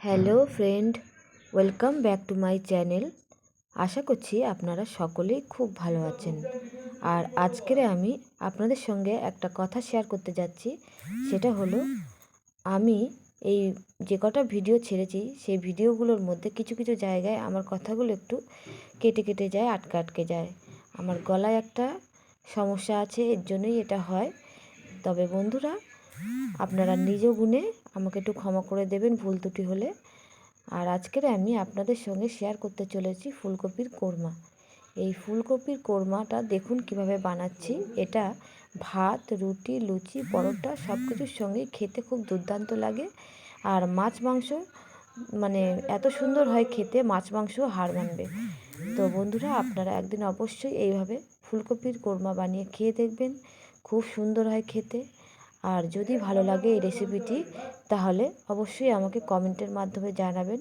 Hello friend welcome back to my channel আশা করছি আপনারা সকলেই খুব ভালো আছেন। আর আজকের আমি আপনাদের সঙ্গে একটা কথা শেয়ার করতে যাচ্ছি। সেটা হলো, আমি এই যে কটা ভিডিও ছেড়েছি, সেই ভিডিওগুলোর মধ্যে কিছু কিছু জায়গায় আমার কথাগুলো একটু কেটে কেটে যায়, আটকে আটকে যায়। আমার গলায় একটা সমস্যা আছে, এর জন্যই এটা হয়। তবে বন্ধুরা আপনারা নিজ গুণে আমাকে একটু ক্ষমা করে দেবেন ভুল ত্রুটি হলে। আর আজকের আমি আপনাদের সঙ্গে শেয়ার করতে চলেছি ফুলকপির কোরমা। এই ফুলকপির কোরমাটা দেখুন কীভাবে বানাচ্ছি। এটা ভাত, রুটি, লুচি, পরোটা সব কিছুর সঙ্গেই খেতে খুব দুর্দান্ত লাগে। আর মাছ মাংস মানে এত সুন্দর হয় খেতে, মাছ মাংস হার মানবে। তো বন্ধুরা, আপনারা একদিন অবশ্যই এইভাবে ফুলকপির কোরমা বানিয়ে খেয়ে দেখবেন। খুব সুন্দর হয় খেতে। আর যদি ভালো লাগে এই রেসিপিটি তাহলে অবশ্যই আমাকে কমেন্টের মাধ্যমে জানাবেন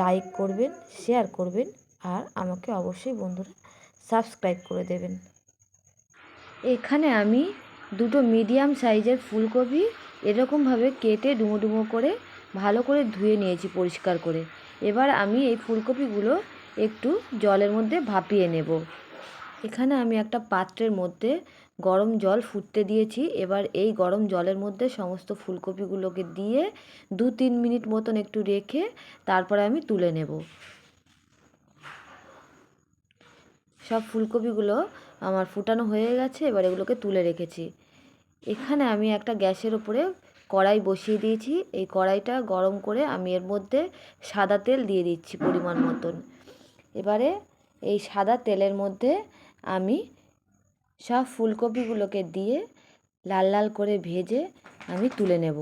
লাইক করবেন শেয়ার করবেন, আর আমাকে অবশ্যই বন্ধুরা সাবস্ক্রাইব করে দেবেন। এখানে আমি দুটো মিডিয়াম সাইজের ফুলকপি এরকমভাবে কেটে ডুমো ডুমো করে ভালো করে ধুয়ে নিয়েছি পরিষ্কার করে। এবার আমি এই ফুলকপিগুলো একটু জলের মধ্যে ভাপিয়ে নেব। এখানে আমি একটা পাত্রের মধ্যে গরম জল ফুটতে দিয়েছি। এবার এই গরম জলের মধ্যে সমস্ত ফুলকপিগুলোকে দিয়ে দু তিন মিনিট মতন একটু রেখে তারপরে আমি তুলে নেব। সব ফুলকপিগুলো আমার ফুটানো হয়ে গেছে, এবার এগুলোকে তুলে রেখেছি। এখানে আমি একটা গ্যাসের ওপরে কড়াই বসিয়ে দিয়েছি। এই কড়াইটা গরম করে আমি এর মধ্যে সাদা তেল দিয়ে দিচ্ছি পরিমাণ মতন। এবারে এই সাদা তেলের মধ্যে আমি সব ফুলকপিগুলোকে দিয়ে লাল লাল করে ভেজে আমি তুলে নেব।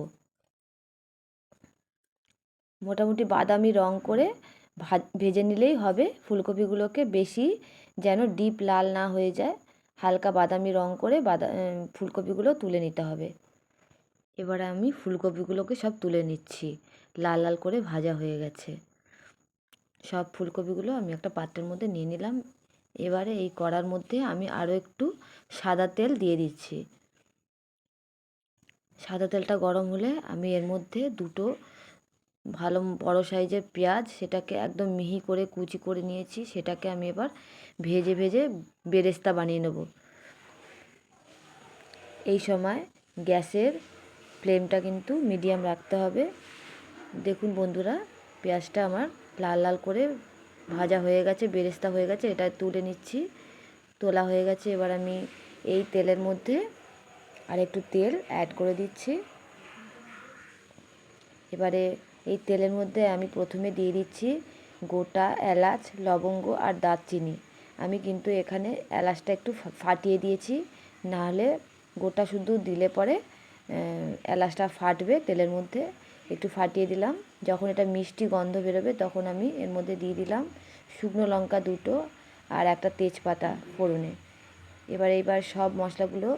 মোটামুটি বাদামি রং করে ভেজে নিলেই হবে। ফুলকপিগুলোকে বেশি যেন ডিপ লাল না হয়ে যায়, হালকা বাদামি রং করে বাদা ফুলকপিগুলো তুলে নিতে হবে। এবার আমি ফুলকপিগুলোকে সব তুলে নিচ্ছি। লাল লাল করে ভাজা হয়ে গেছে। সব ফুলকপিগুলো আমি একটা পাত্রের মধ্যে নিয়ে নিলাম। এবারে এই কড়ার মধ্যে আমি আরও একটু সাদা তেল দিয়ে দিচ্ছি। সাদা তেলটা গরম হলে আমি এর মধ্যে দুটো ভালো বড় সাইজের পেঁয়াজ সেটাকে একদম মিহি করে কুচি করে নিয়েছি, সেটাকে আমি এবার ভেজে ভেজে বেরেস্তা বানিয়ে নেব। এই সময় গ্যাসের ফ্লেমটা কিন্তু মিডিয়াম রাখতে হবে। দেখুন বন্ধুরা, পেঁয়াজটা আমার লাল লাল করে ভাজা হয়ে গেছে, বেরেস্তা হয়ে গেছে, এটা তুলে নিচ্ছি। তোলা হয়ে গেছে, এবার আমি এই তেলের মধ্যে আর একটু তেল অ্যাড করে দিচ্ছি। এবারে এই তেলের মধ্যে আমি প্রথমে দিয়ে দিচ্ছি গোটা এলাচ, লবঙ্গ আর দারচিনি। আমি কিন্তু এখানে এলাচটা একটু ফাটিয়ে দিয়েছি, নাহলে গোটা শুধু দিলে পরে এলাচটা ফাটবে তেলের মধ্যে। একটু ফাটিয়ে দিলাম। যখন এটা মিষ্টি গন্ধ বেরোবে, তখন আমি এর মধ্যে দিয়ে দিলাম শুকনো লঙ্কা দুটো আর একটা তেজপাতা ফোড়নে। এবার এইবার সব মশলাগুলো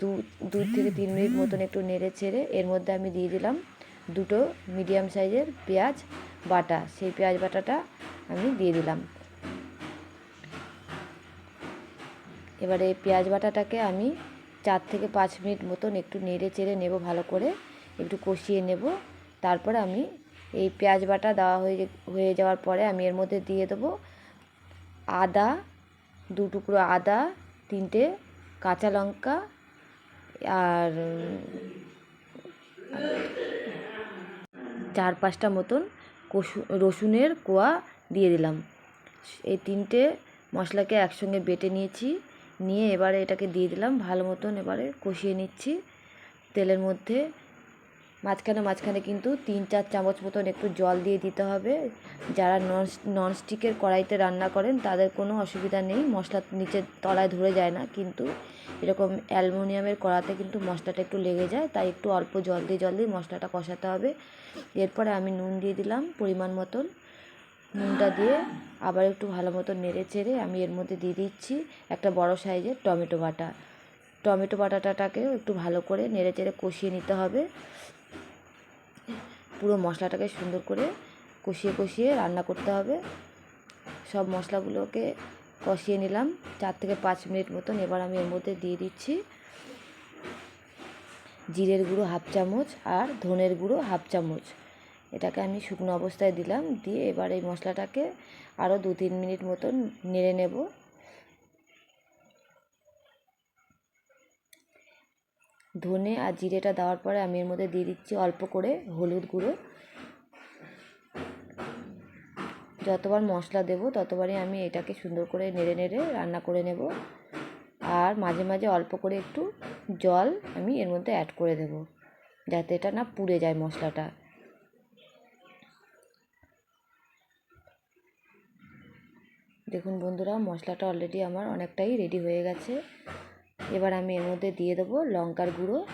দু দু থেকে তিন মিনিট মতন একটু নেড়ে ছেড়ে এর মধ্যে আমি দিয়ে দিলাম দুটো মিডিয়াম সাইজের পেঁয়াজ বাটা। সেই পেঁয়াজ বাটাটা আমি দিয়ে দিলাম। এবারে পেঁয়াজ বাটাটাকে আমি চার থেকে পাঁচ মিনিট মতন একটু নেড়ে চেড়ে নেব ভালো করে। একটু কষিয়ে নেব। তারপরে আমি এই পেঁয়াজ বাটা দেওয়া হয়ে হয়ে যাওয়ার পরে আমি এর মধ্যে দিয়ে দেবো আদা, দু টুকরো আদা, তিনটে কাঁচা লঙ্কা আর চার পাঁচটা মতন কসু রসুনের কোয়া দিয়ে দিলাম। এই তিনটে মশলাকে একসঙ্গে বেটে নিয়েছি। নিয়ে এবারে এটাকে দিয়ে দিলাম। ভালো মতন এবারে কষিয়ে নিচ্ছি। তেলের মধ্যে মাঝখানে মাঝখানে কিন্তু তিন চার চামচ মতন একটু জল দিয়ে দিতে হবে। যারা নন ননস্টিকের কড়াইতে রান্না করেন, তাদের কোনো অসুবিধা নেই। মশলা নিচে তলায় ধরে যায় না, কিন্তু এরকম অ্যালুমিনিয়ামের কড়াতে কিন্তু মশলাটা একটু লেগে যায়, তাই একটু অল্প জল দিয়ে জল দিয়ে মশলাটা কষাতে হবে। এরপরে আমি নুন দিয়ে দিলাম পরিমাণ মতন। নুনটা দিয়ে আবার একটু ভালো মতো নেড়ে চেড়ে আমি এর মধ্যে দিয়ে দিচ্ছি একটা বড় সাইজের টমেটো বাটা। টমেটো বাটাটাকেও একটু ভালো করে নেড়ে চেড়ে কষিয়ে নিতে হবে। পুরো মশলাটাকে সুন্দর করে কষিয়ে কষিয়ে রান্না করতে হবে। সব মশলাগুলোকে কষিয়ে নিলাম। চার থেকে পাঁচ মিনিট মতন এবার আমি এর মধ্যে দিয়ে দিচ্ছি জিরের গুঁড়ো হাফ চামচ আর ধনের গুঁড়ো হাফ চামচ। এটাকে আমি শুকনো অবস্থায় দিলাম। দিয়ে এবার এই মশলাটাকে আরও দু তিন মিনিট মতন নেড়ে নেব। ধনে আর জিরেটা দেওয়ার পরে আমি এর মধ্যে দিয়ে দিচ্ছি অল্প করে হলুদ গুঁড়ো। যতবার মশলা দেব ততবারই আমি এটাকে সুন্দর করে নেড়ে নেড়ে রান্না করে নেব। আর মাঝে মাঝে অল্প করে একটু জল আমি এর মধ্যে অ্যাড করে দেব, যাতে এটা না পুড়ে যায় মশলাটা। দেখুন বন্ধুরা, মশলাটা অলরেডি আমার অনেকটাই রেডি হয়ে গেছে। এবার আমি এর মধ্যে দিয়ে দেবো লঙ্কার গুঁড়ো।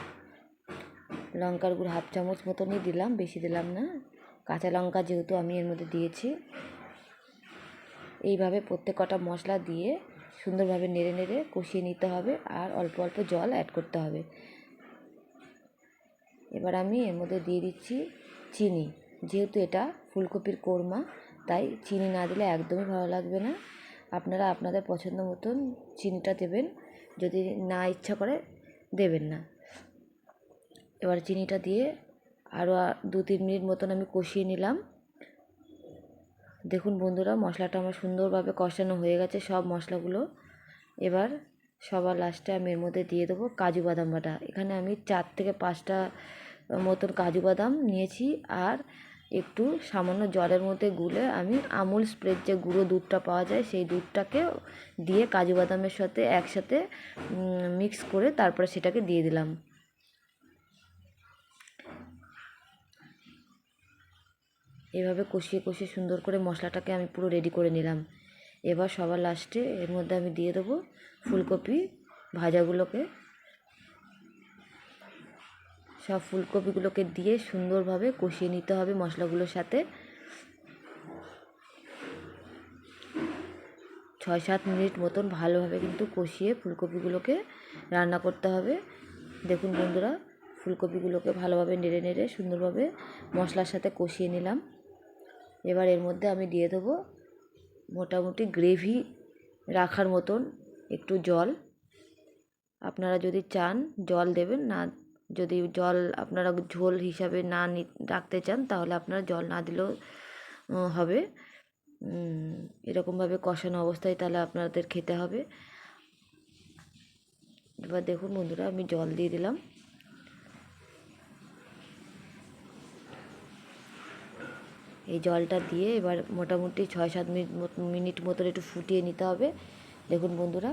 লঙ্কার গুঁড়ো হাফ চামচ মতনই দিলাম, বেশি দিলাম না। কাঁচা লঙ্কা যেহেতু আমি এর মধ্যে দিয়েছি। এইভাবে প্রত্যেক কটা মশলা দিয়ে সুন্দরভাবে নেড়ে নেড়ে কষিয়ে নিতে হবে আর অল্প অল্প জল অ্যাড করতে হবে। এবার আমি এর মধ্যে দিয়ে দিচ্ছি চিনি। যেহেতু এটা ফুলকপির কোরমা, তাই চিনি না দিলে একদমই ভালো লাগবে না। আপনারা আপনাদের পছন্দ মতন চিনিটা দেবেন। যদি না ইচ্ছা করে দেবেন না। এবার চিনিটা দিয়ে আরও দু তিন মিনিট মতন আমি কষিয়ে নিলাম। দেখুন বন্ধুরা, মশলাটা আমার সুন্দরভাবে কষানো হয়ে গেছে সব মশলাগুলো। এবার সবার লাস্টে আমি এর মধ্যে দিয়ে দেবো কাজু বাদাম বাটা। এখানে আমি চার থেকে পাঁচটা মতন কাজু বাদাম নিয়েছি আর একটু সামান্য জলের মধ্যে গুলে আমি আমুল স্প্রের যে গুঁড়ো দুধটা পাওয়া যায়, সেই দুধটাকে দিয়ে কাজু বাদামের সাথে একসাথে মিক্স করে তারপরে সেটাকে দিয়ে দিলাম। এভাবে কষিয়ে কষিয়ে সুন্দর করে মশলাটাকে আমি পুরো রেডি করে নিলাম। এবার সবার লাস্টে এর মধ্যে আমি দিয়ে দেবো ফুলকপি ভাজাগুলোকে। সব ফুলকপিগুলোকে দিয়ে সুন্দরভাবে কষিয়ে নিতে হবে মশলাগুলোর সাথে। ছয় সাত মিনিট মতন ভালোভাবে কিন্তু কষিয়ে ফুলকপিগুলোকে রান্না করতে হবে। দেখুন বন্ধুরা, ফুলকপিগুলোকে ভালোভাবে নেড়ে নেড়ে সুন্দরভাবে মশলার সাথে কষিয়ে নিলাম। এবার এর মধ্যে আমি দিয়ে দেবো মোটামুটি গ্রেভি রাখার মতন একটু জল। আপনারা যদি চান জল দেবেন, না যদি জল আপনারা ঝোল হিসাবে না নি, রাখতে চান, তাহলে আপনারা জল না দিলেও হবে। এরকমভাবে কষানো অবস্থায় তাহলে আপনাদের খেতে হবে। এবার দেখুন বন্ধুরা, আমি জল দিয়ে দিলাম। এই জলটা দিয়ে এবার মোটামুটি ছয় সাত মিনিট মিনিট মতন একটু ফুটিয়ে নিতে হবে। দেখুন বন্ধুরা,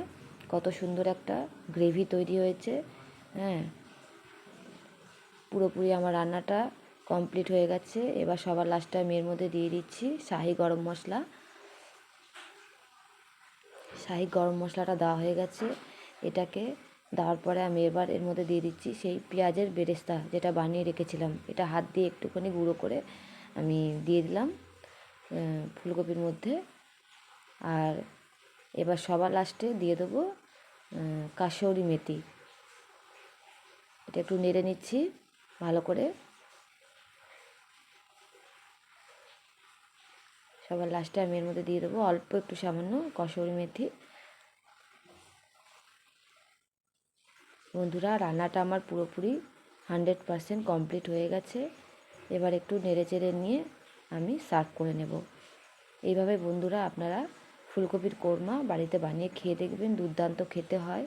কত সুন্দর একটা গ্রেভি তৈরি হয়েছে। হ্যাঁ পুরোপুরি আমার রান্নাটা কমপ্লিট হয়ে গেছে। এবার সবার লাস্টে আমি এর মধ্যে দিয়ে দিচ্ছি শাহি গরম মশলা। শাহি গরম মশলাটা দেওয়া হয়ে গেছে। এটাকে দেওয়ার পরে আমি এবার এর মধ্যে দিয়ে দিচ্ছি সেই পেঁয়াজের বেরেস্তা যেটা বানিয়ে রেখেছিলাম। এটা হাত দিয়ে একটুখানি গুঁড়ো করে আমি দিয়ে দিলাম ফুলকপির মধ্যে। আর এবার সবার লাস্টে দিয়ে দেবো কাশৌরি মেথি। এটা একটু নেড়ে নিচ্ছি। ভালো করে সবার লাস্টে আমি এর মধ্যে দিয়ে দেবো। অল্প একটু সামান্য কসৌরি মেথি। বন্ধুরা, রান্নাটা আমার পুরোপুরি হান্ড্রেড পারসেন্ট কমপ্লিট হয়ে গেছে। এবার একটু নেড়ে চেড়ে নিয়ে আমি সার্ভ করে নেব। এইভাবে বন্ধুরা আপনারা ফুলকপির কোরমা বাড়িতে বানিয়ে খেয়ে দেখবেন, দুর্দান্ত খেতে হয়।